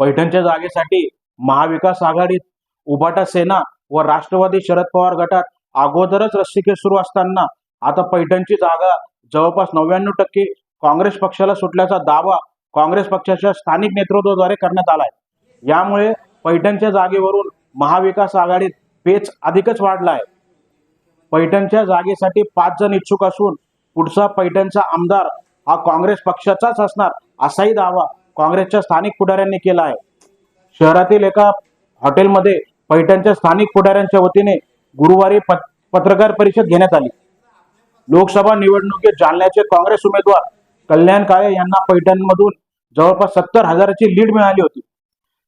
पैठणच्या जागेसाठी महाविकास आघाडीत उभाटा सेना व राष्ट्रवादी शरद पवार गटात अगोदरच रस्सीखेच सुरू असताना आता पैठणची जागा जवळपास नव्याण्णव टक्के काँग्रेस पक्षाला सुटल्याचा दावा काँग्रेस पक्षाच्या स्थानिक नेतृत्वाद्वारे करण्यात आलाय. यामुळे पैठणच्या जागेवरून महाविकास आघाडीत पेच अधिकच वाढला आहे पैठणच्या जागेसाठी पाच जण इच्छुक असून पुढचा पैठणचा आमदार हा काँग्रेस पक्षाचाच असणार असाही दावा काँग्रेसच्या स्थानिक पुढाऱ्यांनी केला आहे. शहरातील एका हॉटेलमध्ये पैठणच्या स्थानिक पुढाऱ्यांच्या वतीने गुरुवारी पत पत्रकार परिषद घेण्यात आली. लोकसभा निवडणुकीत जालन्याचे काँग्रेस उमेदवार कल्याण काळे यांना पैठणमधून जवळपास सत्तर हजाराची लीड मिळाली होती.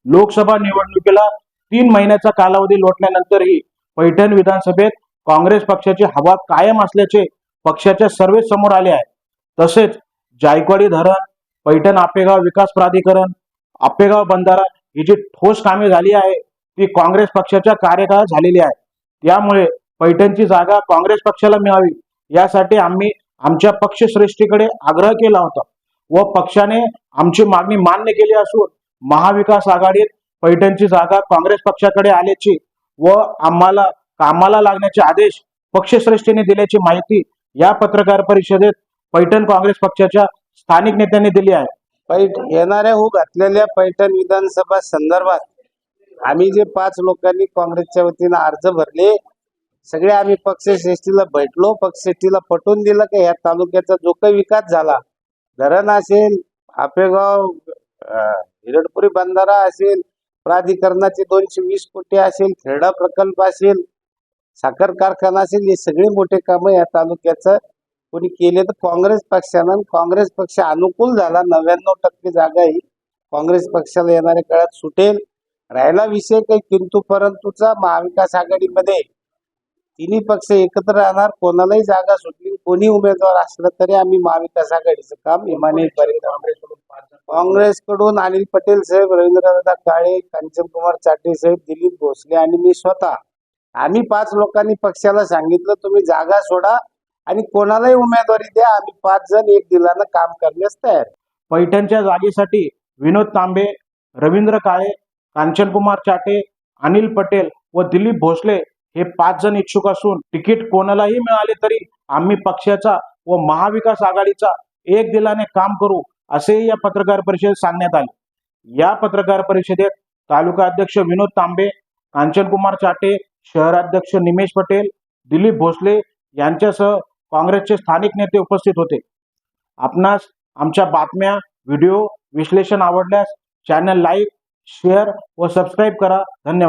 लोकसभा निवडणुकीला तीन महिन्याचा कालावधी लोटल्यानंतरही पैठण विधानसभेत काँग्रेस पक्षाची हवा कायम असल्याचे पक्षाच्या सर्वे समोर आले आहे. तसेच जायकवाडी धरण पैठण आपेगाव विकास प्राधिकरण आपेगाव बंधारा ही जी ठोस कामे झाली आहे ती काँग्रेस पक्षाच्या कार्यकाळात झालेली आहे. त्यामुळे पैठणची जागा काँग्रेस पक्षाला मिळावी यासाठी आम्ही आमच्या पक्षश्रेष्ठीकडे आग्रह केला होता व पक्षाने आमची मागणी मान्य केली असून महाविकास आघाडीत पैठणची जागा काँग्रेस पक्षाकडे आल्याची व आम्हाला कामाला लागण्याचे आदेश पक्षश्रेष्ठीने दिल्याची माहिती या पत्रकार परिषदेत पैठण काँग्रेस पक्षाच्या स्थानिक नेत्यांनी दिली आहे. पैठ येणाऱ्या हू घातलेल्या पैठण विधानसभा संदर्भात आम्ही जे पाच लोकांनी काँग्रेसच्या वतीनं अर्ज भरले सगळे आम्ही पक्षश्रेष्ठीला भेटलो पक्षश्रेष्ठीला पटवून दिलं की या तालुक्याचा जो काही विकास झाला धरण असेल आपेगाव हिरडपुरी बंधारा असेल प्राधिकरणाचे दोनशे वीस कोटी असेल खेरडा प्रकल्प असेल साखर कारखाना असेल हे सगळे मोठे कामं या तालुक्याचं कोणी केले तर काँग्रेस पक्षानं काँग्रेस पक्ष अनुकूल झाला नव्याण्णव टक्के जागा ही काँग्रेस पक्षाला येणाऱ्या काळात सुटेल. राहिला विषय काही किंतु परंतुचा महाविकास आघाडीमध्ये तिन्ही पक्ष एकत्र राहणार कोणालाही जागा सुटली कोणी उमेदवार असलं तरी आम्ही महाविकास आघाडीचं काम इमाने काँग्रेसकडून अनिल पटेल साहेब रवींद्रनाथ काळे कांचनकुमार चाटे साहेब दिलीप भोसले आणि मी स्वतः. आम्ही पाच लोकांनी पक्षाला सांगितलं तुम्ही जागा सोडा आणि कोणालाही उमेदवारी द्या. आम्ही पाच जण एक दिलानं काम करण्यास तयार. पैठणच्या जागेसाठी विनोद तांबे रवींद्र काळे कांचनकुमार चाटे अनिल पटेल व दिलीप भोसले हे पाच जण इच्छुक असून तिकीट कोणालाही मिळाले तरी आम्ही पक्षाचा व महाविकास आघाडीचा एक दिलाने काम करू असेही या पत्रकार परिषदेत सांगण्यात आले. या पत्रकार परिषदेत तालुका अध्यक्ष विनोद तांबे कांचनकुमार चाटे शहराध्यक्ष निमेश पटेल दिलीप भोसले यांच्यासह काँग्रेसचे स्थानिक नेते उपस्थित होते. आपणास आमच्या बातम्या व्हिडिओ विश्लेषण आवडल्यास चॅनल लाईक शेअर व सबस्क्राईब करा. धन्यवाद.